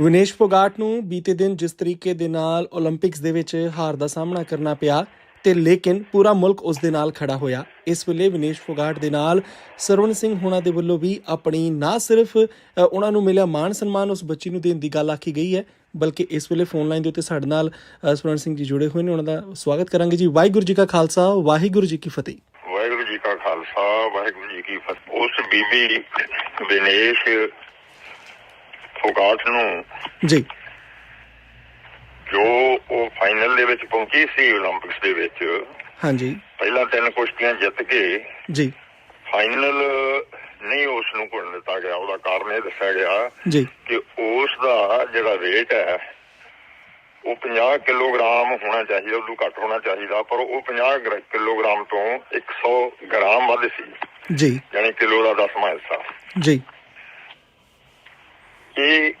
ਵਿਨੇਸ਼ ਫੋਗਾਟ ਨੂੰ ਬੀਤੇ ਦਿਨ ਜਿਸ ਤਰੀਕੇ ਦੇ ਨਾਲ 올림픽ਸ ਦੇ ਵਿੱਚ ਹਾਰ ਦਾ ਸਾਹਮਣਾ ਕਰਨਾ ਪਿਆ ਤੇ ਲੇਕਿਨ ਪੂਰਾ ਮੁਲਕ ਉਸ ਦੇ ਨਾਲ ਖੜਾ ਹੋਇਆ। ਇਸ ਵੇਲੇ ਵਿਨੇਸ਼ ਫੋਗਾਟ ਦੇ ਨਾਲ ਸਰਵਨ ਸਿੰਘ ਹੋਣਾ ਦੇ ਵੱਲੋਂ ਵੀ ਆਪਣੀ ਨਾ ਸਿਰਫ ਉਹਨਾਂ ਨੂੰ ਮਿਲਿਆ ਮਾਣ ਸਨਮਾਨ ਉਸ ਬੱਚੀ ਨੂੰ ਦੇਣ ਦੀ ਗੱਲ ਆਖੀ ਗਈ ਹੈ, ਬਲਕਿ ਇਸ ਵੇਲੇ ਫੋਨ ਲਾਈਨ ਦੇ ਉੱਤੇ ਸਾਡੇ ਨਾਲ ਸਰਵਨ ਸਿੰਘ ਜੀ ਜੁੜੇ ਹੋਏ ਨੇ, ਉਹਨਾਂ ਦਾ ਸਵਾਗਤ ਕਰਾਂਗੇ ਜੀ। ਵਾਹਿਗੁਰੂ ਜੀ ਕਾ ਖਾਲਸਾ, ਵਾਹਿਗੁਰੂ ਜੀ ਕੀ ਫਤਿਹ। ਵਾਹਿਗੁਰੂ ਜੀ ਕਾ ਖਾਲਸਾ, ਵਾਹਿਗੁਰੂ ਜੀ ਕੀ ਫਤਿਹ। ਉਸ ਬੀਬੀ ਵਿਨੇਸ਼ ਔਗਾਠ ਨੂੰ ਜੀ। ਜੋ ਉਹ ਫਾਈਨਲ ਦੇ ਵਿੱਚ ਪਹੁੰਚੀ ਸੀ 올림픽ਸ ਦੇ ਵਿੱਚ ਹਾਂਜੀ। ਪਹਿਲਾਂ ਤਿੰਨ ਕੁਸ਼ਤੀਆਂ ਜਿੱਤ ਕੇ ਜੀ। ਫਾਈਨਲ ਨਹੀਂ ਉਸ ਨੂੰ ਘੁਣ ਦਿੱਤਾ ਗਿਆ ਉਹਦਾ ਕਾਰਨ ਇਹ ਦੱਸਿਆ ਗਿਆ ਜੀ। ਕਿ ਉਸ ਦਾ ਜਿਹੜਾ weight ਹੈ ਉਹ 50 ਕਿਲੋਗ੍ਰਾਮ ਹੋਣਾ ਚਾਹੀਦਾ ਉਹਨੂੰ ਘੱਟ ਹੋਣਾ ਚਾਹੀਦਾ ਪਰ ਉਹ 50 ਕਿਲੋਗ੍ਰਾਮ ਤੋਂ 100 ਗ੍ਰਾਮ ਵੱਧ ਸੀ। ਜੀ। ਯਾਨੀ ਕਿਲੋ ਦਾ 10ਵਾਂ ਹਿੱਸਾ। ਜੀ। ਇਹ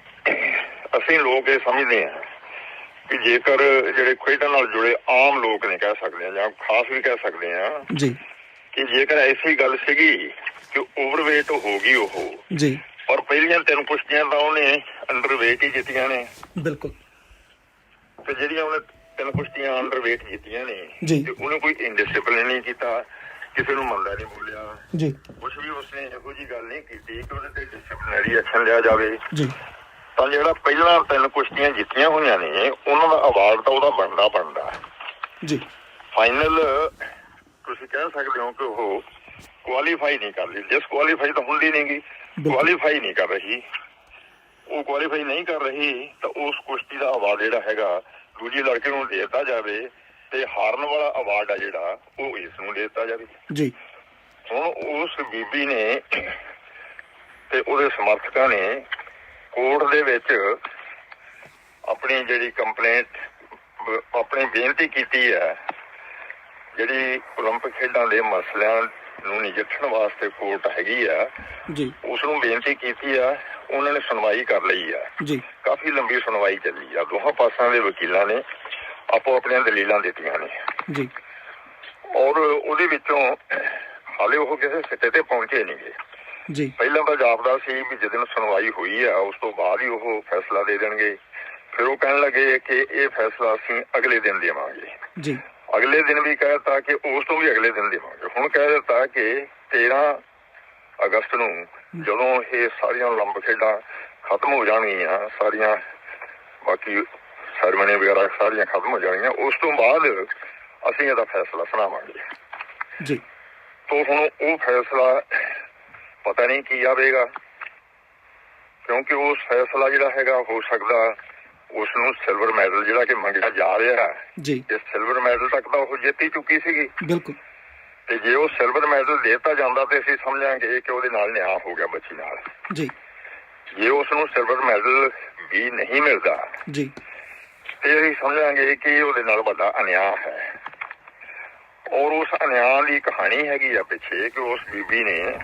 ਅਸੀਂ ਲੋਕ ਇਹ ਸਮਝਦੇ ਹਾਂ ਕਿ ਜੇਕਰ ਜਿਹੜੇ ਖੇਡਾਂ ਨਾਲ ਜੁੜੇ ਆਮ ਲੋਕ ਨੇ ਕਹਿ ਸਕਦੇ ਆ ਜਾਂ ਖਾਸ ਵੀ ਕਹਿ ਸਕਦੇ ਆ ਜੀ। ਕਿ ਜੇਕਰ ਐਸੀ ਗੱਲ ਸੀਗੀ ਕਿ ਓਵਰਵੇਟ ਹੋ ਗਈ ਉਹ ਜੀ। ਪਰ ਪਹਿਲੀਆਂ ਤਿੰਨ ਕੁਸ਼ਤੀਆਂ ਤਾਂ ਉਹਨੇ ਅੰਡਰਵੇਟ ਹੀ ਜਿੱਤੀਆਂ ਨੇ। ਬਿਲਕੁਲ। ਤੇ ਜਿਹੜੀਆਂ ਉਹਨੇ ਤਿੰਨ ਕੁਸ਼ਤੀਆਂ ਅੰਡਰਵੇਟ ਜਿੱਤੀਆਂ ਨੇ ਜੀ। ਤੇ ਉਹਨੇ ਕੋਈ ਇਨਡਿਸਪਲਿਨ ਨਹੀਂ ਕੀਤਾ। ਕਿਸੇ ਨੂੰ ਮੰਦਾ ਨਹੀਂ ਬੋਲਿਆ। ਜੀ। ਕੁਝ ਵੀ ਉਸਨੇ ਇਹੋ ਜੀ ਗੱਲ ਨਹੀਂ ਕੀਤੀ ਕਿ ਉਹਦੇ ਤੇ ਡਿਸਪਲਿਨਰੀ ਐਕਸ਼ਨ ਲਿਆ ਜਾਵੇ। ਜੀ। ਤਾਂ ਜਿਹੜਾ ਪਹਿਲਾਂ ਤਿੰਨ ਕੁਸ਼ਤੀਆਂ ਜਿੱਤੀਆਂ ਹੋਈਆਂ ਨੇ ਉਹਨਾਂ ਦਾ ਅਵਾਰਡ ਤਾਂ ਉਹਦਾ ਬਣਦਾ ਬਣਦਾ ਜੀ। ਫਾਈਨਲ ਤੁਸੀਂ ਕਹਿ ਸਕਦੇ ਹੋ ਕਿ ਉਹ ਕੁਆਲੀਫਾਈ ਨਹੀਂ ਕਰ ਰਹੀ। ਜਿਸ ਕੁਆਲੀਫਾਈ ਤਾਂ ਹੁੰਦੀ ਨਹੀਂਗੀ। ਕੁਆਲੀਫਾਈ ਨਹੀਂ ਕਰ ਰਹੀ। ਉਹ ਕੁਆਲੀਫਾਈ ਨਹੀਂ ਕਰ ਰਹੀ ਤਾਂ ਉਸ ਕੁਸ਼ਤੀ ਦਾ ਅਵਾਰਡ ਜਿਹੜਾ ਹੈਗਾ ਦੂਜੀ ਲੜਕੇ ਨੂੰ ਦੇ ਦਿੱਤਾ ਜਾਵੇ। ਤੇ ਹਾਰਨ ਵਾਲਾ ਅਵਾਰਡ ਆ ਜਿਹੜਾ ਉਹ ਇਸ ਨੂੰ ਦੇ ਦਿੱਤਾ ਜਾਵੇ ਜੀ ਹੁਣ ਉਸ ਬੀਬੀ ਨੇ ਤੇ ਉਹਦੇ ਸਮਰਥਕਾਂ ਨੇ ਕੋਰਟ ਦੇ ਵਿੱਚ ਆਪਣੀ ਜਿਹੜੀ ਕੰਪਲੇਂਟ ਆਪਣੀ ਬੇਨਤੀ ਕੀਤੀ ਹੈ ਜਿਹੜੀ 올림픽 ਖੇਡਾਂ ਦੇ ਮਸਲਿਆਂ ਨੂੰ ਨਜਿੱਠਣ ਵਾਸਤੇ ਕੋਰਟ ਹੈਗੀ ਆ ਜੀ ਉਸ ਨੂੰ ਬੇਨਤੀ ਕੀਤੀ ਆ ਉਹਨਾਂ ਨੇ ਸੁਣਵਾਈ ਕਰ ਲਈ ਆ ਜੀ ਕਾਫੀ ਲੰਬੀ ਸੁਣਵਾਈ ਚੱਲੀ ਆ ਦੋਹਾਂ ਪਾਸਾਂ ਦੇ ਵਕੀਲਾਂ ਨੇ ਆਪੋ ਆਪਣੀਆਂ ਦਲੀਲਾਂ ਦਿੱਤੀਆਂ ਨੇ। ਜੀ। ਔਰ ਉਹਦੇ ਵਿੱਚੋਂ ਹਾਲੇ ਉਹ ਕਿਸੇ ਸਿੱਟੇ ਤੇ ਪਹੁੰਚੇ ਨਹੀਂ ਜੀ। ਪਹਿਲਾਂ ਤਾਂ ਜਾਪਦਾ ਸੀ ਵੀ ਜਦੋਂ ਸੁਣਵਾਈ ਹੋਈ ਆ ਉਸ ਤੋਂ ਬਾਅਦ ਹੀ ਉਹ ਫੈਸਲਾ ਦੇ ਦੇਣਗੇ। ਫਿਰ ਉਹ ਕਹਿਣ ਲੱਗੇ ਕਿ ਇਹ ਫੈਸਲਾ ਅਸੀਂ ਅਗਲੇ ਦਿਨ ਦੇਵਾਂਗੇ। ਜੀ। ਅਗਲੇ ਦਿਨ ਵੀ ਕਹਿ ਦਿੱਤਾ ਕਿ ਉਸ ਤੋਂ ਵੀ ਅਗਲੇ ਦਿਨ ਦੇਵਾਂਗੇ। ਹੁਣ ਕਹਿ ਦਿੱਤਾ ਕਿ 13 ਅਗਸਤ ਨੂੰ ਜਦੋਂ ਇਹ ਸਾਰੀਆਂ ਲੰਬ ਖੇਡਾਂ ਖਤਮ ਹੋ ਜਾਣਗੀਆਂ ਸਾਰੀਆਂ ਬਾਕੀ ਸੈਰਮਨੀ ਵਗੈਰਾ ਸਾਰੀਆਂ ਖਤਮ ਹੋ ਜਾਣਗੀਆਂ। ਉਸ ਤੋਂ ਬਾਅਦ ਅਸੀਂ ਇਹਦਾ ਫੈਸਲਾ ਸੁਣਾਵਾਂਗੇ। ਜੀ। ਤੋਂ ਹੁਣ ਉਹ ਫੈਸਲਾ ਪਤਾ ਨਹੀਂ ਕੀ ਆਵੇਗਾ। ਕਿਉਂਕਿ ਉਸ ਫੈਸਲਾ ਜਿਹੜਾ ਹੈਗਾ ਹੋ ਸਕਦਾ ਉਸ ਨੂੰ ਸਿਲਵਰ ਮੈਡਲ ਜਿਹੜਾ ਕਿ ਮੰਗਿਆ ਜਾ ਰਿਹਾ ਹੈ। ਜੀ। ਇਸ ਸਿਲਵਰ ਮੈਡਲ ਤੱਕ ਤਾਂ ਉਹ ਜਿੱਤ ਹੀ ਚੁੱਕੀ ਸੀਗੀ। ਬਿਲਕੁਲ। ਤੇ ਜੇ ਉਹ ਸਿਲਵਰ ਮੈਡਲ ਦੇਤਾ ਜਾਂਦਾ ਤੇ ਅਸੀਂ ਸਮਝਾਂਗੇ ਕਿ ਉਹਦੇ ਨਾਲ ਨਿਆਂ ਹੋ ਗਿਆ ਬੱਚੀ ਨਾਲ। ਜੀ। ਜੇ ਉਸ ਨੂੰ ਸਿਲਵਰ ਮੈਡਲ ਵੀ ਨਹੀਂ ਮਿਲਦਾ ਜੀ। ਤੇ ਅਸੀਂ ਸਮਝਾਂਗੇ ਕਿ ਉਹਦੇ ਨਾਲ ਵੱਡਾ ਅਨਿਆਂ ਹੈ। ਔਰ ਉਸ ਅਨਿਆਂ ਦੀ ਕਹਾਣੀ ਹੈਗੀ ਆ ਪਿੱਛੇ ਕਿ ਉਸ ਬੀਬੀ ਨੇ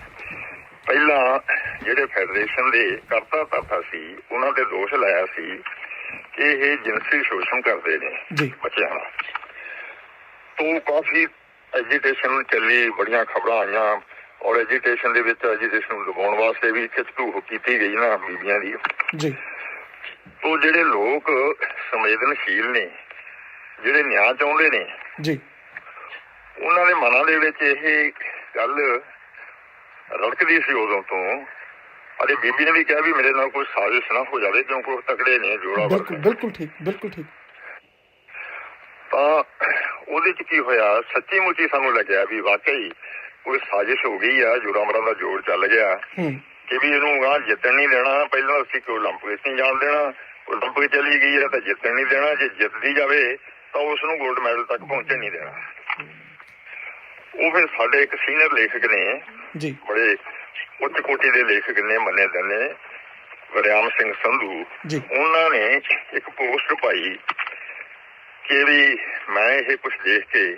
ਪਹਿਲਾਂ ਜਿਹੜੇ ਫੈਡਰੇਸ਼ਨ ਦੇ ਕਰਤਾ ਧਰਤਾ ਸੀ ਉਹਨਾਂ ਤੇ ਦੋਸ਼ ਲਾਇਆ ਸੀ ਕਿ ਇਹ ਜਿਨਸੀ ਸ਼ੋਸ਼ਣ ਕਰਦੇ ਨੇ ਜੀ। ਬੱਚਿਆਂ ਨਾਲ ਤੋਂ ਕਾਫੀ ਐਜੀਟੇਸ਼ਨ ਚੱਲੀ ਬੜੀਆਂ ਖਬਰਾਂ ਆਈਆਂ ਔਰ ਐਜੀਟੇਸ਼ਨ ਦੇ ਵਿੱਚ ਐਜੀਟੇਸ਼ਨ ਨੂੰ ਦਬਾਉਣ ਵਾਸਤੇ ਵੀ ਖਿੱਚੂ ਕੀਤੀ ਗਈ ਨਾ ਬੀਬੀਆਂ ਦੀ। ਜੀ। ਉਹ ਜਿਹੜੇ ਲੋਕ ਸੰਵੇਦਨਸ਼ੀਲ ਨੇ ਜਿਹੜੇ ਨਿਆਂ ਚਾਹੁੰਦੇ ਨੇ ਜੀ ਉਹਨਾਂ ਦੇ ਮਨਾਂ ਦੇ ਵਿੱਚ ਇਹ ਗੱਲ ਰੜਕਦੀ ਸੀ ਉਦੋਂ ਤੋਂ ਅਰੇ ਬੀਬੀ ਨੇ ਵੀ ਕਿਹਾ ਵੀ ਮੇਰੇ ਨਾਲ ਕੋਈ ਸਾਜ਼ਿਸ਼ ਨਾ ਹੋ ਜਾਵੇ ਕਿਉਂਕਿ ਉਹ ਤਕੜੇ ਨੇ ਜੋੜਾ ਬਿਲਕੁਲ ਵਰਗਾ ਬਿਲਕੁਲ ਠੀਕ ਬਿਲਕੁਲ ਠੀਕ ਤਾਂ ਉਹਦੇ ਚ ਕੀ ਹੋਇਆ ਸੱਚੀ ਮੁੱਚੀ ਸਾਨੂੰ ਲੱਗਿਆ ਵੀ ਵਾਕਈ ਕੋਈ ਸਾਜ਼ਿਸ਼ ਹੋ ਗਈ ਆ ਜੋਰਾਮਰਾਂ ਦਾ ਜੋੜ ਚੱਲ ਗਿਆ ਹੂੰ ਕਿ ਵੀ ਇਹਨੂੰ ਗਾਂ ਜਿੱਤਣ ਨਹੀਂ ਦੇਣਾ ਪਹਿਲਾਂ ਅਸੀਂ ਕੋਈ 올림픽 ਨਹੀਂ ਜਾਣ ਦੇਣਾ 올림ਪ ਚਲੀ ਗਈ ਹੈ ਤਾਂ ਜਿੱਤਣ ਨਹੀਂ ਦੇਣਾ ਜੇ ਜਿੱਤਦੀ ਜਾਵੇ ਤਾਂ ਉਸ ਨੂੰ 골ਡ ਮੈਡਲ ਤੱਕ ਪਹੁੰਚਣ ਨਹੀਂ ਦੇਣਾ। ਉਹ ਫਿਰ ਸਾਡੇ ਇੱਕ ਸੀਨੀਅਰ ਲੇਖਕ ਨੇ ਜੀ। ਬੜੇ ਉੱਚ ਕੋਟੀ ਦੇ ਲੇਖਕ ਨੇ ਮੰਨੇ ਦਨੇ ਵਰਿਆਮ ਸਿੰਘ ਸੰਧੂ। ਉਹਨਾਂ ਨੇ ਇੱਕ ਪੋਸਟ ਪਾਈ ਕਿ ਵੀ ਮੈਂ ਇਹ ਕੁਝ ਦੇਖ ਕੇ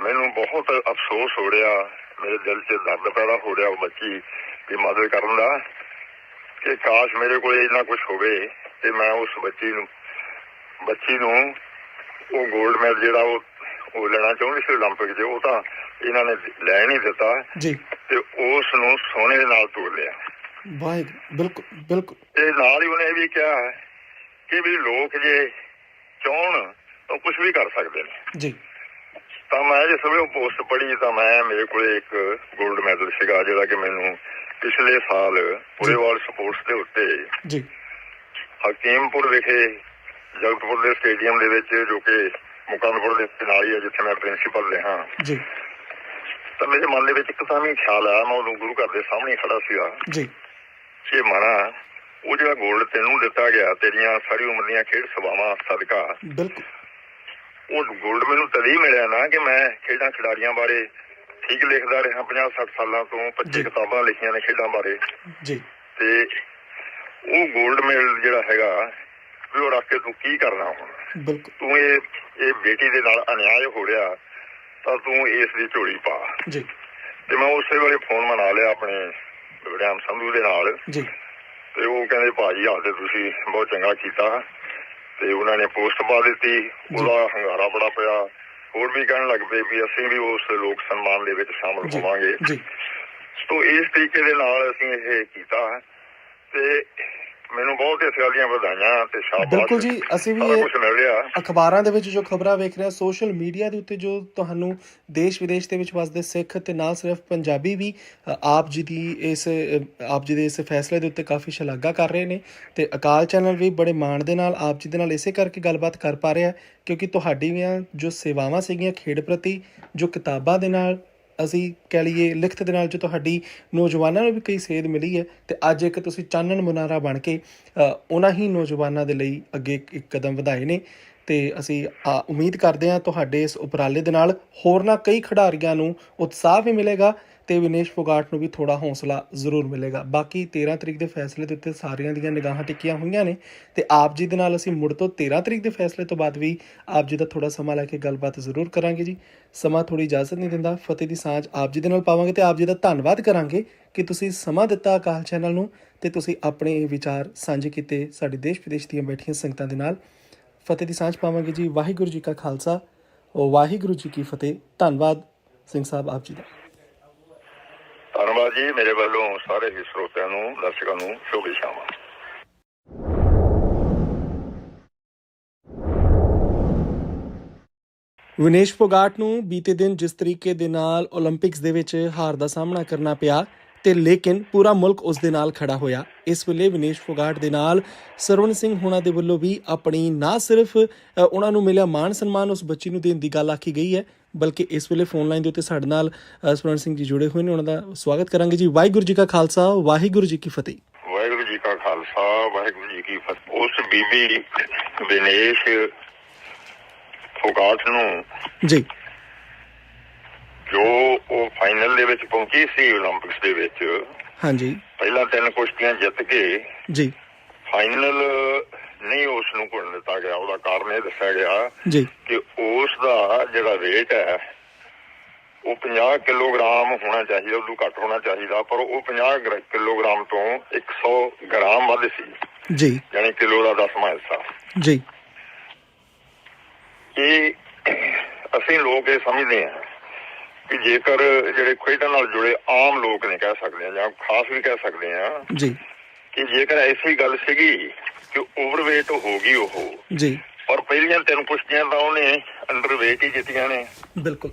ਮੈਨੂੰ ਬਹੁਤ ਅਫਸੋਸ ਹੋ ਰਿਹਾ ਮੇਰੇ ਦਿਲ 'ਚ ਦਰਦ ਪੈਦਾ ਹੋ ਰਿਹਾ ਉਹ ਬੱਚੀ ਦੀ ਮਦਦ ਕਰਨ ਦਾ। ਕਿ ਕਾਸ਼ ਮੇਰੇ ਕੋਲ ਇੰਨਾ ਕੁਝ ਹੋਵੇ ਤੇ ਮੈਂ ਉਸ ਬੱਚੀ ਨੂੰ ਬੱਚੀ ਨੂੰ ਉਹ 골ਡ ਮੈਡਲ ਜਿਹੜਾ ਉਹ ਉਹ ਲੈਣਾ ਚਾਹੁੰਦੀ ਸੀ 올림픽 'ਚ ਉਹ ਤਾਂ ਇਹਨਾਂ ਨੇ ਲੈ ਨਹੀਂ ਦਿੱਤਾ ਜੀ। ਤੇ ਉਸ ਨੂੰ ਸੋਨੇ ਦੇ ਨਾਲ ਤੋੜ ਲਿਆ। ਵਾਹਿਗੁਰੂ ਬਿਲਕੁਲ ਬਿਲਕੁਲ। ਇਹ ਨਾਲ ਹੀ ਉਹਨੇ ਇਹ ਵੀ ਕਿਹਾ ਕਿ ਵੀ ਲੋਕ ਜੇ ਚਾਹਣ ਤਾਂ ਕੁਝ ਵੀ ਕਰ ਸਕਦੇ ਨੇ। ਜੀ। ਤਾਂ ਮੈਂ ਜਿਸ ਵੇਲੇ ਉਹ ਪੋਸਟ ਪੜ੍ਹੀ ਤਾਂ ਮੈਂ ਮੇਰੇ ਕੋਲੇ ਇੱਕ 골ਡ ਮੈਡਲ ਸੀਗਾ ਜਿਹੜਾ ਕਿ ਮੈਨੂੰ ਪਿਛਲੇ ਸਾਲ ਪੂਰੇ ਵਾਲ ਸਪੋਰਟਸ ਦੇ ਉੱਤੇ ਜੀ। ਹਕੀਮਪੁਰ ਵਿਖੇ ਜਗਤਪੁਰ ਦੇ ਸਟੇਡੀਅਮ ਦੇ ਵਿੱਚ ਜੋ ਕਿ ਮੁਕੰਦਪੁਰ ਦੇ ਨਾਲ ਹੀ ਹੈ ਜਿੱਥੇ ਮੈਂ ਪ੍ਰਿੰਸੀਪਲ ਰਿਹਾ। ਜੀ। ਤਾਂ ਮੇਰੇ ਮਨ ਦੇ ਵਿੱਚ ਇੱਕ ਤਾਂ ਵੀ ਖਿਆਲ ਆਇਆ ਮੈਂ ਉਦੋਂ ਗੁਰੂ ਘਰ ਦੇ ਸਾਹਮਣੇ ਖੜਾ ਸੀਗਾ। ਜੀ। ਕਿ ਮਣਾ ਉਹ ਜਿਹੜਾ 골ਡ ਤੈਨੂੰ ਦਿੱਤਾ ਗਿਆ ਤੇਰੀਆਂ ਸਾਰੀ ਉਮਰ ਦੀਆਂ ਖੇਡ ਸਭਾਵਾਂ ਸਦਕਾ। ਬਿਲਕੁਲ। ਉਹ 골ਡ ਮੈਨੂੰ ਤਦ ਹੀ ਮਿਲਿਆ ਨਾ ਕਿ ਮੈਂ ਖੇਡਾਂ ਖਿਡਾਰੀਆਂ ਬਾਰੇ ਠੀਕ ਲਿਖਦਾ ਰਿਹਾ 50 60 ਸਾਲਾਂ ਤੋਂ 25 ਜੀ। ਕਿਤਾਬਾਂ ਲਿਖੀਆਂ ਨੇ ਖੇਡਾਂ ਬਾਰੇ। ਜੀ। ਤੇ ਉਹ 골ਡ ਮੈਡਲ ਜਿਹੜਾ ਹੈਗਾ ਉਹ ਰੱਖ ਕੇ ਤੂੰ ਕੀ ਕਰਨਾ ਹੁਣ? ਬਿਲਕੁਲ। ਤੂੰ ਇਹ ਇਹ ਬੇਟੀ ਦੇ ਨਾਲ ਅਨਿਆਏ ਹੋ ਰਿਹਾ ਤਾਂ ਤੂੰ ਇਸ ਦੀ ਝੋਲੀ ਪਾ। ਜੀ। ਤੇ ਮੈਂ ਉਸੇ ਵੇਲੇ ਫੋਨ ਮਨਾ ਲਿਆ ਆਪਣੇ ਵਿੜਿਆਮ ਸੰਧੂ ਦੇ ਨਾਲ। ਜੀ। ਤੇ ਉਹ ਕਹਿੰਦੇ ਭਾਜੀ ਹਾਲ ਤੇ ਤੁਸੀਂ ਬਹੁਤ ਚੰਗਾ ਕੀਤਾ। ਤੇ ਉਹਨਾਂ ਨੇ ਪੋਸਟ ਪਾ ਦਿੱਤੀ। ਉਹਦਾ ਹੰਗਾਰਾ ਬੜਾ ਪਿਆ। ਹੋਰ ਵੀ ਕਹਿਣ ਲੱਗ ਪਏ ਵੀ ਅਸੀਂ ਵੀ ਉਸ ਲੋਕ ਸਨਮਾਨ ਦੇ ਵਿੱਚ ਸ਼ਾਮਲ ਹੋਵਾਂਗੇ। ਜੀ। ਸੋ ਇਸ ਤਰੀਕੇ ਦੇ ਨਾਲ ਅਸੀਂ ਇਹ ਕੀਤਾ ਤੇ ਮੈਨੂੰ ਬਹੁਤ ਇਸ ਗੱਲ ਦੀਆਂ ਵਧਾਈਆਂ ਤੇ ਸ਼ਾਬਾਸ਼। ਬਿਲਕੁਲ ਜੀ, ਅਸੀਂ ਵੀ ਕੁਝ ਮਿਲ ਰਿਹਾ। ਅਖਬਾਰਾਂ ਦੇ ਵਿੱਚ ਜੋ ਖਬਰਾਂ ਵੇਖ ਰਹੇ ਸੋਸ਼ਲ ਮੀਡੀਆ ਦੇ ਉੱਤੇ ਜੋ ਤੁਹਾਨੂੰ ਦੇਸ਼ ਵਿਦੇਸ਼ ਦੇ ਵਿੱਚ ਵਸਦੇ ਸਿੱਖ ਤੇ ਨਾ ਸਿਰਫ ਪੰਜਾਬੀ ਵੀ ਆਪ ਜੀ ਦੀ ਇਸ ਆਪ ਜੀ ਦੇ ਇਸ ਫੈਸਲੇ ਦੇ ਉੱਤੇ ਕਾਫੀ ਸ਼ਲਾਘਾ ਕਰ ਰਹੇ ਨੇ ਤੇ ਅਕਾਲ ਚੈਨਲ ਵੀ ਬੜੇ ਮਾਣ ਦੇ ਨਾਲ ਆਪ ਜੀ ਦੇ ਨਾਲ ਇਸੇ ਕਰਕੇ ਗੱਲਬਾਤ ਕਰ ਪਾ ਰਿਹਾ ਕਿਉਂਕਿ ਤੁਹਾਡੀਆਂ ਜੋ ਸੇਵਾਵਾਂ ਸੀਗੀਆਂ ਖੇਡ ਪ੍ਰਤੀ ਜੋ ਕਿਤਾਬਾਂ ਦੇ ਨਾਲ ਅਸੀਂ ਕਹਿ ਲਈਏ ਲਿਖਤ ਦੇ ਨਾਲ ਜੋ ਤੁਹਾਡੀ ਨੌਜਵਾਨਾਂ ਨੂੰ ਵੀ ਕਈ ਸੇਧ ਮਿਲੀ ਹੈ ਤੇ ਅੱਜ ਇੱਕ ਤੁਸੀਂ ਚਾਨਣ ਮੁਨਾਰਾ ਬਣ ਕੇ ਉਹਨਾਂ ਹੀ ਨੌਜਵਾਨਾਂ ਦੇ ਲਈ ਅੱਗੇ ਇੱਕ ਕਦਮ ਵਧਾਏ ਨੇ ਤੇ ਅਸੀਂ ਆ, ਉਮੀਦ ਕਰਦੇ ਹਾਂ ਤੁਹਾਡੇ ਇਸ ਉਪਰਾਲੇ ਦੇ ਨਾਲ ਹੋਰਨਾਂ ਕਈ ਖਿਡਾਰੀਆਂ ਨੂੰ ਉਤਸ਼ਾਹ ਵੀ ਮਿਲੇਗਾ। ਤੇ ਵਿਨੇਸ਼ ਫੋਗਾਟ ਨੂੰ ਵੀ ਥੋੜਾ ਹੌਸਲਾ ਜ਼ਰੂਰ ਮਿਲੇਗਾ। ਬਾਕੀ 13 ਤਰੀਕ ਦੇ ਫੈਸਲੇ ਦੇ ਉੱਤੇ ਸਾਰਿਆਂ ਦੀਆਂ ਨਿਗਾਹਾਂ ਟਿਕੀਆਂ ਹੋਈਆਂ ਨੇ ਤੇ ਆਪ ਜੀ ਦੇ ਨਾਲ ਅਸੀਂ ਮੁੜ ਤੋਂ 13 ਤਰੀਕ ਦੇ ਫੈਸਲੇ ਤੋਂ ਬਾਅਦ ਵੀ ਆਪ ਜੀ ਦਾ ਥੋੜਾ ਸਮਾਂ ਲੈ ਕੇ ਗੱਲਬਾਤ ਜ਼ਰੂਰ ਕਰਾਂਗੇ ਜੀ। ਸਮਾਂ ਥੋੜੀ ਇਜਾਜ਼ਤ ਨਹੀਂ ਦਿੰਦਾ। ਫਤਿਹ ਦੀ ਸਾਂਝ ਆਪ ਜੀ ਦੇ ਨਾਲ ਪਾਵਾਂਗੇ ਤੇ ਆਪ ਜੀ ਦਾ ਧੰਨਵਾਦ ਕਰਾਂਗੇ ਕਿ ਤੁਸੀਂ ਸਮਾਂ ਦਿੱਤਾ ਅਕਾਲ ਚੈਨਲ ਨੂੰ ਤੇ ਤੁਸੀਂ ਆਪਣੇ ਵਿਚਾਰ ਸਾਂਝੇ ਕੀਤੇ। ਸਾਡੇ ਦੇਸ਼ ਵਿਦੇਸ਼ ਦੀਆਂ ਬੈਠੀਆਂ ਸੰਗਤਾਂ ਦੇ ਨਾਲ ਫਤਿਹ ਦੀ ਸਾਂਝ ਪਾਵਾਂਗੇ ਜੀ। ਵਾਹਿਗੁਰੂ ਜੀ ਕਾ ਖਾਲਸਾ। ਵਾਹਿਗੁਰੂ ਜੀ ਕੀ ਫਤਿਹ। ਧੰਨਵਾਦ ਸਿੰਘ ਸਾਹਿਬ ਆਪ ਜੀ ਦਾ। ਧੰਨਵਾਦ ਜੀ, ਮੇਰੇ ਵੱਲੋਂ ਸਾਰੇ ਹੀ ਸਰੋਤਿਆਂ ਨੂੰ, ਦਰਸ਼ਕਾਂ ਨੂੰ ਸ਼ੁਭ ਸ਼ਾਮਾਂ ਵਿਨੇਸ਼ ਫੋਗਾਟ ਨੂੰ ਬੀਤੇ ਦਿਨ ਜਿਸ ਤਰੀਕੇ ਦੇ ਨਾਲ 올림픽ਸ ਦੇ ਵਿੱਚ ਹਾਰ ਦਾ ਸਾਹਮਣਾ ਕਰਨਾ ਪਿਆ ਤੇ ਲੇਕਿਨ ਪੂਰਾ ਮੁਲਕ ਉਸ ਦੇ ਨਾਲ ਖੜਾ ਹੋਇਆ। ਇਸ ਵੇਲੇ ਵਿਨੇਸ਼ ਫੋਗਾਟ ਦੇ ਨਾਲ ਸਰਵਨ ਸਿੰਘ ਹੋਣਾ ਦੇ ਵੱਲੋਂ ਵੀ ਆਪਣੀ ਨਾ ਸਿਰਫ ਉਹਨਾਂ ਨੂੰ ਮਿਲਿਆ ਮਾਣ ਸਨਮਾਨ, ਉਸ ਬੱਚੀ ਨੂੰ ਦੇਣ ਦੀ ਗੱਲ ਆਖੀ ਗਈ ਹੈ। ਬਲਕਿ ਇਸ ਵੇਲੇ ਫੋਨ ਲਾਈਨ ਦੇ ਉੱਤੇ ਸਾਡੇ ਨਾਲ ਸਵਰਨ ਸਿੰਘ ਜੀ ਜੁੜੇ ਹੋਏ ਨੇ ਉਹਨਾਂ ਦਾ ਸਵਾਗਤ ਕਰਾਂਗੇ ਜੀ। ਵਾਹਿਗੁਰੂ ਜੀ ਕਾ ਖਾਲਸਾ ਵਾਹਿਗੁਰੂ ਜੀ ਕੀ ਫਤਿਹ। ਵਾਹਿਗੁਰੂ ਜੀ ਕਾ ਖਾਲਸਾ ਵਾਹਿਗੁਰੂ ਜੀ ਕੀ ਫਤਿਹ। ਉਸ ਬੀਬੀ ਵਿਨੇਸ਼ ਫੋਗਾਟ ਨੂੰ ਜੀ। ਜੋ ਉਹ ਫਾਈਨਲ ਦੇ ਵਿੱਚ ਪਹੁੰਚੀ ਸੀ 올림픽ਸ ਦੇ ਵਿੱਚ ਹਾਂਜੀ। ਪਹਿਲਾਂ ਤਿੰਨ ਕੁਸ਼ਤੀਆਂ ਜਿੱਤ ਕੇ ਜੀ। ਫਾਈਨਲ ਨਹੀਂ ਉਸ ਨੂੰ ਘੁਲਣ ਦਿੱਤਾ ਗਿਆ। ਉਹਦਾ ਕਾਰਨ ਇਹ ਦੱਸਿਆ ਗਿਆ ਜੀ। ਕਿ ਉਸ ਦਾ ਜਿਹੜਾ weight ਹੈ ਉਹ 50 ਕਿਲੋਗ੍ਰਾਮ ਹੋਣਾ ਚਾਹੀਦਾ ਉਦੋਂ ਘੱਟ ਹੋਣਾ ਚਾਹੀਦਾ ਪਰ ਉਹ 50 ਗ੍ਰਾ- ਕਿਲੋਗ੍ਰਾਮ ਤੋਂ 100 ਗ੍ਰਾਮ ਵੱਧ ਸੀ। ਜੀ। ਯਾਨੀ ਕਿਲੋ ਦਾ 10ਵਾਂ ਹਿੱਸਾ। ਜੀ। ਇਹ ਅਸੀਂ ਲੋਕ ਇਹ ਸਮਝਦੇ ਹਾਂ ਕਿ ਜੇਕਰ ਜਿਹੜੇ ਖੇਡਾਂ ਨਾਲ ਜੁੜੇ ਆਮ ਲੋਕ ਨੇ ਕਹਿ ਸਕਦੇ ਆ ਜਾਂ ਖਾਸ ਵੀ ਕਹਿ ਸਕਦੇ ਆ ਜੀ। ਕਿ ਜੇਕਰ ਐਸੀ ਗੱਲ ਸੀਗੀ ਕਿ ਓਵਰਵੇਟ ਹੋ ਗਈ ਉਹ ਜੀ। ਪਰ ਪਹਿਲੀਆਂ ਤਿੰਨ ਕੁਸ਼ਤੀਆਂ ਤਾਂ ਉਹਨੇ ਅੰਡਰਵੇਟ ਹੀ ਜਿੱਤੀਆਂ ਨੇ। ਬਿਲਕੁਲ।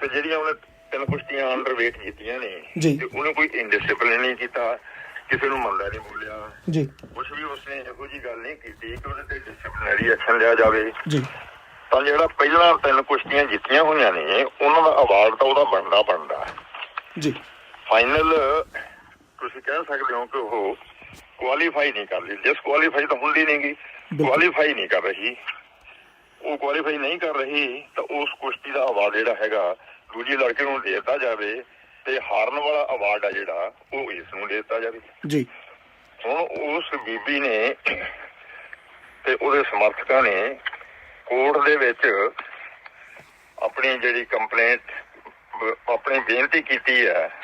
ਤੇ ਜਿਹੜੀਆਂ ਉਹਨੇ ਤਿੰਨ ਕੁਸ਼ਤੀਆਂ ਅੰਡਰਵੇਟ ਜਿੱਤੀਆਂ ਨੇ ਜੀ। ਤੇ ਉਹਨੇ ਕੋਈ ਇਨਡਿਸਪਲਿਨ ਨਹੀਂ ਕੀਤਾ ਕਿਸੇ ਨੂੰ ਮੰਦਾ ਨਹੀਂ ਬੋਲਿਆ। ਜੀ। ਕੁਝ ਵੀ ਉਸਨੇ ਇਹੋ ਜੀ ਗੱਲ ਨਹੀਂ ਕੀਤੀ ਕਿ ਉਹਦੇ ਤੇ ਡਿਸਪਲਿਨਰੀ ਐਕਸ਼ਨ ਲਿਆ ਜਾਵੇ। ਜੀ। ਤਾਂ ਜਿਹੜਾ ਪਹਿਲਾਂ ਤਿੰਨ ਕੁਸ਼ਤੀਆਂ ਜਿੱਤੀਆਂ ਹੋਈਆਂ ਨੇ ਉਹਨਾਂ ਦਾ ਅਵਾਰਡ ਤਾਂ ਉਹਦਾ ਬਣਦਾ ਬਣਦਾ ਜੀ। ਫਾਈਨਲ ਤੁਸੀਂ ਕਹਿ ਸਕਦੇ ਹੋ ਕਿ ਉਹ ਕੁਆਲੀਫਾਈ ਨਹੀਂ ਕਰ ਰਹੀ। ਡਿਸਕੁਆਲੀਫਾਈ ਤਾਂ ਹੁੰਦੀ ਨਹੀਂਗੀ। ਕੁਆਲੀਫਾਈ ਨਹੀਂ ਕਰ ਰਹੀ। ਉਹ ਕੁਆਲੀਫਾਈ ਨਹੀਂ ਕਰ ਰਹੀ ਤਾਂ ਉਸ ਕੁਸ਼ਤੀ ਦਾ ਅਵਾਰਡ ਜਿਹੜਾ ਹੈਗਾ ਦੂਜੀ ਲੜਕੇ ਨੂੰ ਦੇ ਦਿੱਤਾ ਜਾਵੇ ਤੇ ਹਾਰਨ ਵਾਲਾ ਅਵਾਰਡ ਆ ਜਿਹੜਾ ਉਹ ਇਸ ਨੂੰ ਦੇ ਦਿੱਤਾ ਜਾਵੇ। ਜੀ। ਹੁਣ ਉਸ ਬੀਬੀ ਨੇ ਤੇ ਉਹਦੇ ਸਮਰਥਕਾਂ ਨੇ ਕੋਰਟ ਦੇ ਵਿੱਚ ਆਪਣੀ ਜਿਹੜੀ ਕੰਪਲੇਂਟ ਆਪਣੀ ਬੇਨਤੀ ਕੀਤੀ ਹੈ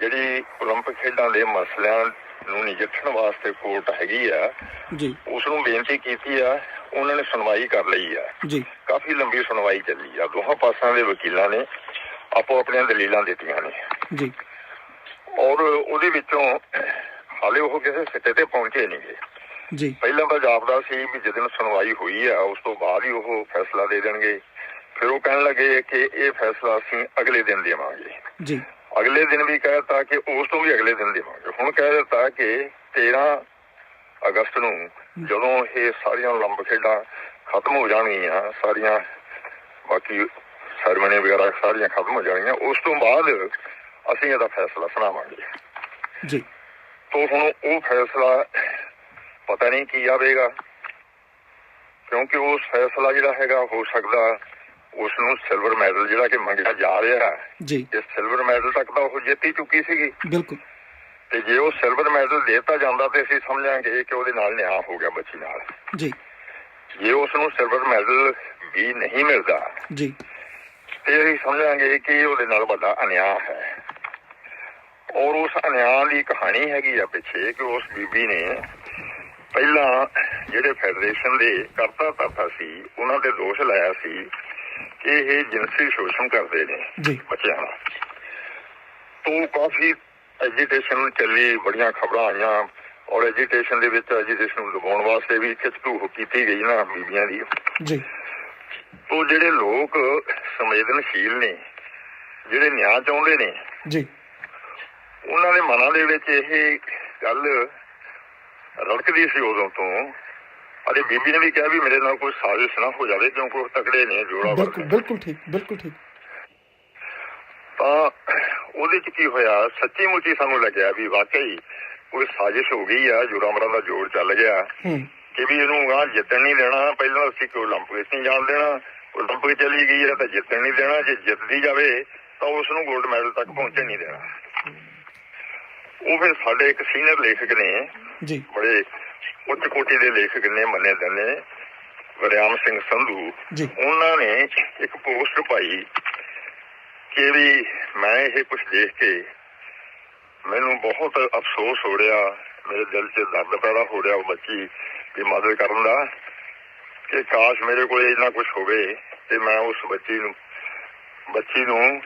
ਜਿਹੜੀ 올림픽 ਖੇਡਾਂ ਦੇ ਮਸਲਿਆਂ ਨੂੰ ਨਜਿੱਠਣ ਵਾਸਤੇ ਕੋਰਟ ਹੈਗੀ ਆ ਜੀ ਉਸ ਨੂੰ ਬੇਨਤੀ ਕੀਤੀ ਆ ਉਹਨਾਂ ਨੇ ਸੁਣਵਾਈ ਕਰ ਲਈ ਆ ਜੀ ਕਾਫੀ ਲੰਬੀ ਸੁਣਵਾਈ ਚੱਲੀ ਆ ਦੋਹਾਂ ਪਾਸਾਂ ਦੇ ਵਕੀਲਾਂ ਨੇ ਆਪੋ ਆਪਣੀਆਂ ਦਲੀਲਾਂ ਦਿੱਤੀਆਂ ਨੇ ਜੀ ਔਰ ਉਹਦੇ ਵਿੱਚੋਂ ਹਾਲੇ ਉਹ ਕਿਸੇ ਸਿੱਟੇ ਤੇ ਪਹੁੰਚੇ ਨਹੀਂ ਗੇ ਜੀ ਪਹਿਲਾਂ ਤਾਂ ਜਾਪਦਾ ਸੀ ਵੀ ਜਦੋਂ ਸੁਣਵਾਈ ਹੋਈ ਆ ਉਸ ਤੋਂ ਬਾਅਦ ਹੀ ਉਹ ਫੈਸਲਾ ਦੇ ਦੇਣਗੇ ਫਿਰ ਉਹ ਕਹਿਣ ਲੱਗੇ ਕਿ ਇਹ ਫੈਸਲਾ ਅਸੀਂ ਅਗਲੇ ਦਿਨ ਦੇਵਾਂਗੇ ਜੀ ਅਗਲੇ ਦਿਨ ਵੀ ਕਹਿਤਾ ਕਿ ਉਸ ਤੋਂ ਵੀ ਅਗਲੇ ਦਿਨ ਦੇਵਾਂਗੇ। ਹੁਣ ਕਹਿ ਦਿੱਤਾ ਕਿ 13 ਅਗਸਤ ਨੂੰ ਜਦੋਂ ਇਹ ਸਾਰੀਆਂ ਲੰਬ ਖੇਡਾਂ ਖਤਮ ਹੋ ਜਾਣਗੀਆਂ ਸਾਰੀਆਂ ਬਾਕੀ ਸੈਰਮਨੀ ਵਗੈਰਾ ਸਾਰੀਆਂ ਖਤਮ ਹੋ ਜਾਣਗੀਆਂ ਉਸ ਤੋਂ ਬਾਅਦ ਅਸੀਂ ਇਹਦਾ ਫੈਸਲਾ ਸੁਣਾਵਾਂਗੇ। ਜੀ। ਤੋਂ ਹੁਣ ਉਹ ਫੈਸਲਾ ਪਤਾ ਨਹੀਂ ਕੀ ਆਵੇਗਾ ਕਿਉਂਕਿ ਉਸ ਫੈਸਲਾ ਜਿਹੜਾ ਹੈਗਾ ਹੋ ਸਕਦਾ ਉਸ ਨੂੰ ਸਿਲਵਰ ਮੈਡਲ ਜਿਹੜਾ ਕਿ ਮੰਗਿਆ ਜਾ ਰਿਹਾ ਜੀ। ਇਹ ਸਿਲਵਰ ਮੈਡਲ ਤੱਕ ਤਾਂ ਉਹ ਜਿੱਤ ਹੀ ਚੁੱਕੀ ਸੀਗੀ। ਬਿਲਕੁਲ। ਤੇ ਜੇ ਉਹ ਸਿਲਵਰ ਮੈਡਲ ਦੇਤਾ ਜਾਂਦਾ ਤੇ ਅਸੀਂ ਸਮਝਾਂਗੇ ਕਿ ਉਹਦੇ ਨਾਲ ਨਿਆਂ ਹੋ ਗਿਆ ਬੱਚੀ ਨਾਲ। ਜੀ। ਜੇ ਉਸ ਨੂੰ ਸਿਲਵਰ ਮੈਡਲ ਵੀ ਨਹੀਂ ਮਿਲਦਾ ਜੀ। ਤੇ ਅਸੀਂ ਸਮਝਾਂਗੇ ਕਿ ਉਹਦੇ ਨਾਲ ਵੱਡਾ ਅਨਿਆਂ ਹੈ। ਔਰ ਉਸ ਅਨਿਆਂ ਦੀ ਕਹਾਣੀ ਹੈਗੀ ਆ ਪਿੱਛੇ ਕਿ ਉਸ ਬੀਬੀ ਨੇ ਪਹਿਲਾਂ ਜਿਹੜੇ ਫੈਡਰੇਸ਼ਨ ਦੇ ਕਰਤਾ ਧਰਤਾ ਸੀ ਉਹਨਾਂ ਤੇ ਦੋਸ਼ ਲਾਇਆ ਸੀ ਇਹ ਜਿਨਸੀ ਸ਼ੋਸ਼ਣ ਕਰਦੇ ਨੇ। ਜੀ। ਬੱਚਿਆਂ ਦਾ ਤੋਂ ਕਾਫੀ ਐਜੀਟੇਸ਼ਨ ਚੱਲੀ ਬੜੀਆਂ ਖਬਰਾਂ ਆਈਆਂ। ਔਰ ਐਜੀਟੇਸ਼ਨ ਦੇ ਵਿੱਚ ਐਜੀਟੇਸ਼ਨ ਨੂੰ ਦਬਾਉਣ ਵਾਸਤੇ ਵੀ ਖਿੱਚੂ ਕੀਤੀ ਗਈ ਨਾ ਬੀਬੀਆਂ ਦੀ। ਜੀ। ਤੋਂ ਜਿਹੜੇ ਲੋਕ ਸੰਵੇਦਨਸ਼ੀਲ ਨੇ ਜਿਹੜੇ ਨਿਆਂ ਚਾਹੁੰਦੇ ਨੇ ਜੀ। ਉਹਨਾਂ ਦੇ ਮਨਾਂ ਦੇ ਵਿੱਚ ਇਹ ਗੱਲ ਰੜਕਦੀ ਸੀ ਉਦੋਂ ਤੋਂ ਅਤੇ ਬੀਬੀ ਨੇ ਵੀ ਕਿਹਾ ਵੀ ਮੇਰੇ ਨਾਲ ਕੋਈ ਸਾਜ਼ਿਸ਼ ਨਾ ਹੋ ਜਾਵੇ ਕਿਉਂਕਿ ਉਹ ਤਕੜੇ ਨੇ ਜੋੜਾ ਬਿਲਕੁਲ ਬਿਲਕੁਲ ਠੀਕ ਬਿਲਕੁਲ ਠੀਕ। ਤਾਂ ਉਹਦੇ ਚ ਕੀ ਹੋਇਆ ਸੱਚੀ ਮੁੱਚੀ ਸਾਨੂੰ ਲੱਗਿਆ ਵੀ ਵਾਕਈ ਕੋਈ ਸਾਜ਼ਿਸ਼ ਹੋ ਗਈ ਆ ਜੋਰਾਮਰਾ ਦਾ ਜੋੜ ਚੱਲ ਗਿਆ। ਕਿ ਵੀ ਇਹਨੂੰ ਗਾਂ ਜਿੱਤਣ ਨਹੀਂ ਦੇਣਾ ਪਹਿਲਾਂ ਅਸੀਂ ਕੋਈ ਓਲੰਪਿਕ ਨਹੀਂ ਜਾਣ ਦੇਣਾ ਓਲੰਪਿਕ ਚਲੀ ਗਈ ਆ ਤਾਂ ਜਿੱਤਣ ਨਹੀਂ ਦੇਣਾ ਜੇ ਜਿੱਤਦੀ ਜਾਵੇ ਤਾਂ ਉਸ ਨੂੰ 골ਡ ਮੈਡਲ ਤੱਕ ਪਹੁੰਚਣ ਨਹੀਂ ਦੇਣਾ। ਉਹ ਫਿਰ ਸਾਡੇ ਇੱਕ ਸੀਨੀਅਰ ਲੇਖਕ ਨੇ ਜੀ। ਬੜੇ ਉੱਚ ਕੋਟੀ ਦੇ ਲੇਖਕ ਨੇ ਮੰਨੇ ਦਨੇ ਵਰਿਆਮ ਸਿੰਘ ਸੰਧੂ। ਉਹਨਾਂ ਨੇ ਇੱਕ ਪੋਸਟ ਪਾਈ ਕਿ ਵੀ ਮੈਂ ਇਹ ਕੁਝ ਦੇਖ ਕੇ ਮੈਨੂੰ ਬਹੁਤ ਅਫਸੋਸ ਹੋ ਰਿਹਾ ਮੇਰੇ ਦਿਲ 'ਚ ਦਰਦ ਪੈਦਾ ਹੋ ਰਿਹਾ ਬੱਚੀ ਦੀ ਮਦਦ ਕਰਨ ਦਾ ਕਿ ਕਾਸ਼ ਮੇਰੇ ਕੋਲ ਇੰਨਾ ਕੁਝ ਹੋਵੇ ਤੇ ਮੈਂ ਉਸ ਬੱਚੀ ਨੂੰ ਬੱਚੀ ਨੂੰ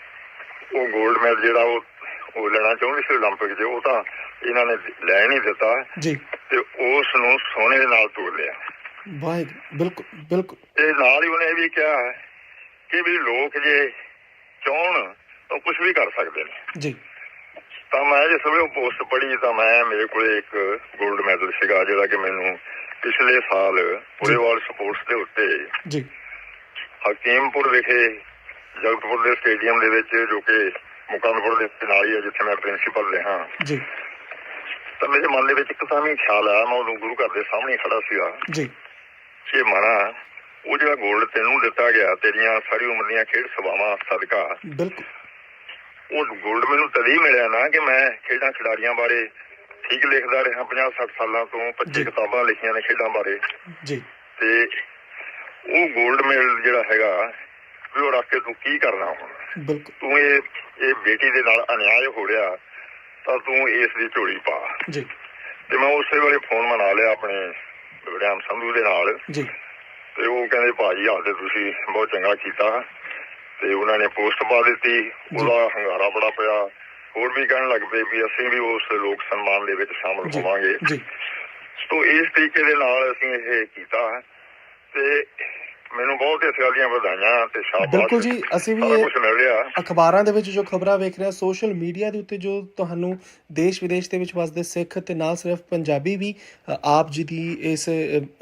ਉਹ 골ਡ ਮੈਡਲ ਜਿਹੜਾ ਉਹ ਉਹ ਲੈਣਾ ਚਾਹੁੰਦੀ ਸੀ 올림픽 'ਚ ਉਹ ਤਾਂ ਇਹਨਾਂ ਨੇ ਲੈ ਨਹੀਂ ਦਿੱਤਾ। ਜੀ। ਤੇ ਉਸ ਨੂੰ ਸੋਨੇ ਦੇ ਨਾਲ ਤੋੜ ਲਿਆ। ਵਾਹਿਗੁਰੂ ਬਿਲਕੁਲ ਬਿਲਕੁਲ। ਤੇ ਨਾਲ ਹੀ ਉਹਨੇ ਇਹ ਵੀ ਕਿਹਾ ਕਿ ਵੀ ਲੋਕ ਜੇ ਚਾਹਣ ਤਾਂ ਕੁਝ ਵੀ ਕਰ ਸਕਦੇ ਨੇ। ਜੀ। ਤਾਂ ਮੈਂ ਜਿਸ ਵੇਲੇ ਪੋਸਟ ਪੜ੍ਹੀ ਤਾਂ ਮੈਂ ਮੇਰੇ ਕੋਲੇ ਇੱਕ 골ਡ ਮੈਡਲ ਸੀਗਾ ਜਿਹੜਾ ਕਿ ਮੈਨੂੰ ਪਿਛਲੇ ਸਾਲ ਪੁਰੇਵਾਲ ਸਪੋਰਟਸ ਦੇ ਉੱਤੇ ਜੀ। ਹਕੀਮਪੁਰ ਵਿਖੇ ਜਗਤਪੁਰ ਦੇ ਸਟੇਡੀਅਮ ਦੇ ਵਿੱਚ ਜੋ ਕਿ ਮੁਕੰਦਪੁਰ ਦੇ ਨਾਲ ਹੀ ਹੈ ਜਿੱਥੇ ਮੈਂ ਪ੍ਰਿੰਸੀਪਲ ਰਿਹਾ। ਜੀ। ਤਾਂ ਮੇਰੇ ਮਨ ਦੇ ਵਿੱਚ ਇੱਕ ਤਾਂ ਖਿਆਲ ਆਇਆ ਮੈਂ ਉਹ ਗੁਰੂ ਘਰ ਦੇ ਸਾਹਮਣੇ ਖੜਾ ਸੀਗਾ। ਜੀ। ਕਿ ਮਾਰਾ ਉਹ ਜਿਹੜਾ ਗੋਲਡ ਤੈਨੂੰ ਦਿੱਤਾ ਗਿਆ ਤੇਰੀਆਂ ਸਾਰੀ ਉਮਰ ਦੀਆਂ ਖੇਡ ਸਵਾਵਾਂ ਸਦਕਾ। ਬਿਲਕੁਲ। ਉਹ ਗੋਲਡ ਮੈਨੂੰ ਤਦੀ ਮਿਲਿਆ ਨਾ ਕਿ ਮੈਂ ਖੇਡਾਂ ਖਿਡਾਰੀਆਂ ਬਾਰੇ ਠੀਕ ਲਿਖਦਾ ਰਿਹਾ 50 60 ਸਾਲਾਂ ਤੋਂ 25 ਕਿਤਾਬਾਂ ਲਿਖੀਆਂ ਨੇ ਖੇਡਾਂ ਬਾਰੇ। ਜੀ। ਤੇ ਉਹ 골ਡ ਮੈਡਲ ਜਿਹੜਾ ਹੈਗਾ ਉਹ ਰੱਖ ਕੇ ਤੂੰ ਕੀ ਕਰਨਾ ਹੁਣ? ਬਿਲਕੁਲ। ਤੂੰ ਇਹ ਇਹ ਬੇਟੀ ਦੇ ਨਾਲ ਅਨਿਆਏ ਹੋ ਰਿਹਾ ਤਾਂ ਤੂੰ ਇਸ ਦੀ ਝੋਲੀ ਪਾ। ਜੀ। ਤੇ ਮੈਂ ਉਸੇ ਵੇਲੇ ਫੋਨ ਮਨਾ ਲਿਆ ਆਪਣੇ ਵਿੜਿਆਮ ਸੰਧੂ ਦੇ ਨਾਲ। ਜੀ। ਤੇ ਉਹ ਕਹਿੰਦੇ ਭਾਜੀ ਹਾਲ ਤੇ ਤੁਸੀਂ ਬਹੁਤ ਚੰਗਾ ਕੀਤਾ। ਤੇ ਉਹਨਾਂ ਨੇ ਪੋਸਟ ਪਾ ਦਿੱਤੀ। ਉਹਦਾ ਹੰਗਾਰਾ ਬੜਾ ਪਿਆ। ਹੋਰ ਵੀ ਕਹਿਣ ਲੱਗ ਪਏ ਵੀ ਅਸੀਂ ਵੀ ਉਸ ਲੋਕ ਸਨਮਾਨ ਦੇ ਵਿੱਚ ਸ਼ਾਮਲ ਹੋਵਾਂਗੇ। ਜੀ। ਤੋਂ ਇਸ ਤਰੀਕੇ ਦੇ ਨਾਲ ਅਸੀਂ ਇਹ ਕੀਤਾ। ਤੇ ਮੈਨੂੰ ਬਹੁਤ ਇਸ ਗੱਲ ਦੀਆਂ ਵਧਾਈਆਂ ਤੇ ਸ਼ਾਬਾਸ਼। ਬਿਲਕੁਲ ਜੀ ਅਸੀਂ ਵੀ ਇਹ ਕੁਝ ਮਿਲ ਰਿਹਾ। ਅਖਬਾਰਾਂ ਦੇ ਵਿੱਚ ਜੋ ਖਬਰਾਂ ਵੇਖ ਰਹੇ ਹਾਂ ਸੋਸ਼ਲ ਮੀਡੀਆ ਦੇ ਉੱਤੇ ਜੋ ਤੁਹਾਨੂੰ ਦੇਸ਼ ਵਿਦੇਸ਼ ਦੇ ਵਿੱਚ ਵਸਦੇ ਸਿੱਖ ਤੇ ਨਾ ਸਿਰਫ ਪੰਜਾਬੀ ਵੀ ਆਪ ਜੀ ਦੀ ਇਸ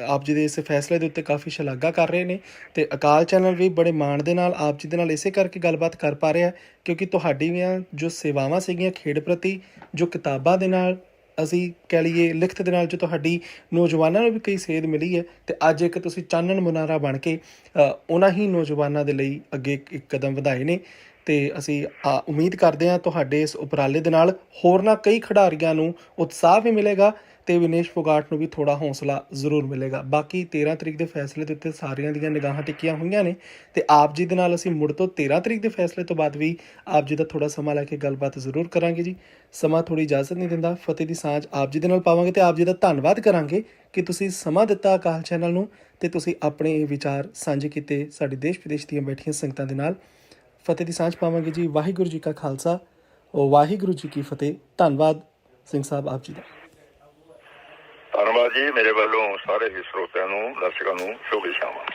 ਆਪ ਜੀ ਦੇ ਇਸ ਫੈਸਲੇ ਦੇ ਉੱਤੇ ਕਾਫੀ ਸ਼ਲਾਘਾ ਕਰ ਰਹੇ ਨੇ ਤੇ ਅਕਾਲ ਚੈਨਲ ਵੀ ਬੜੇ ਮਾਣ ਦੇ ਨਾਲ ਆਪ ਜੀ ਦੇ ਨਾਲ ਇਸੇ ਕਰਕੇ ਗੱਲਬਾਤ ਕਰ ਪਾ ਰਿਹਾ ਕਿਉਂਕਿ ਤੁਹਾਡੀਆਂ ਜੋ ਸੇਵਾਵਾਂ ਸੀਗੀਆਂ ਖੇਡ ਪ੍ਰਤੀ ਜੋ ਕਿਤਾਬਾਂ ਦੇ ਨਾਲ ਅਸੀਂ ਕਹਿ ਲਈਏ ਲਿਖਤ ਦੇ ਨਾਲ ਜੋ ਤੁਹਾਡੀ ਨੌਜਵਾਨਾਂ ਨੂੰ ਵੀ ਕਈ ਸੇਧ ਮਿਲੀ ਹੈ ਤੇ ਅੱਜ ਇੱਕ ਤੁਸੀਂ ਚਾਨਣ ਮੁਨਾਰਾ ਬਣ ਕੇ ਉਹਨਾਂ ਹੀ ਨੌਜਵਾਨਾਂ ਦੇ ਲਈ ਅੱਗੇ ਇੱਕ ਕਦਮ ਵਧਾਏ ਨੇ ਤੇ ਅਸੀਂ ਆ, ਉਮੀਦ ਕਰਦੇ ਹਾਂ ਤੁਹਾਡੇ ਇਸ ਉਪਰਾਲੇ ਦੇ ਨਾਲ ਹੋਰਨਾਂ ਕਈ ਖਿਡਾਰੀਆਂ ਨੂੰ ਉਤਸ਼ਾਹ ਵੀ ਮਿਲੇਗਾ ਤੇ ਵਿਨੇਸ਼ ਫੋਗਾਟ ਨੂੰ ਵੀ ਥੋੜਾ ਹੌਸਲਾ ਜ਼ਰੂਰ ਮਿਲੇਗਾ। ਬਾਕੀ 13 ਤਰੀਕ ਦੇ ਫੈਸਲੇ ਦੇ ਉੱਤੇ ਸਾਰਿਆਂ ਦੀਆਂ ਨਿਗਾਹਾਂ ਟਿਕੀਆਂ ਹੋਈਆਂ ਨੇ ਤੇ ਆਪ ਜੀ ਦੇ ਨਾਲ ਅਸੀਂ ਮੁੜ ਤੋਂ 13 ਤਰੀਕ ਦੇ ਫੈਸਲੇ ਤੋਂ ਬਾਅਦ ਵੀ ਆਪ ਜੀ ਦਾ ਥੋੜਾ ਸਮਾਂ ਲੈ ਕੇ ਗੱਲਬਾਤ ਜ਼ਰੂਰ ਕਰਾਂਗੇ ਜੀ। ਸਮਾਂ ਥੋੜੀ ਇਜਾਜ਼ਤ ਨਹੀਂ ਦਿੰਦਾ। ਫਤਿਹ ਦੀ ਸਾਂਝ ਆਪ ਜੀ ਦੇ ਨਾਲ ਪਾਵਾਂਗੇ ਤੇ ਆਪ ਜੀ ਦਾ ਧੰਨਵਾਦ ਕਰਾਂਗੇ ਕਿ ਤੁਸੀਂ ਸਮਾਂ ਦਿੱਤਾ ਅਕਾਲ ਚੈਨਲ ਨੂੰ ਤੇ ਤੁਸੀਂ ਆਪਣੇ ਇਹ ਵਿਚਾਰ ਸਾਂਝੇ ਕੀਤੇ ਸਾਡੇ ਦੇਸ਼ ਵਿਦੇਸ਼ ਦੀਆਂ ਬੈਠੀਆਂ ਸੰਗਤਾਂ ਦੇ ਨਾਲ। ਫਤਿਹ ਦੀ ਸਾਂਝ ਪਾਵਾਂਗੇ ਜੀ। ਵਾਹਿਗੁਰੂ ਜੀ ਕਾ ਖਾਲਸਾ। ਵਾਹਿਗੁਰੂ ਜੀ ਕੀ ਫਤਿਹ। ਧੰਨਵਾਦ। ਸਿੰਘ ਸਾਹਿਬ, ਆਪ ਜੀ ਦਾ। ਧੰਨਵਾਦ ਜੀ ਮੇਰੇ ਵੱਲੋਂ ਸਾਰੇ ਹੀ ਸਰੋਤਿਆਂ ਨੂੰ ਦਰਸ਼ਕਾਂ ਨੂੰ ਸ਼ੁਭ ਸ਼ਾਮਾਂ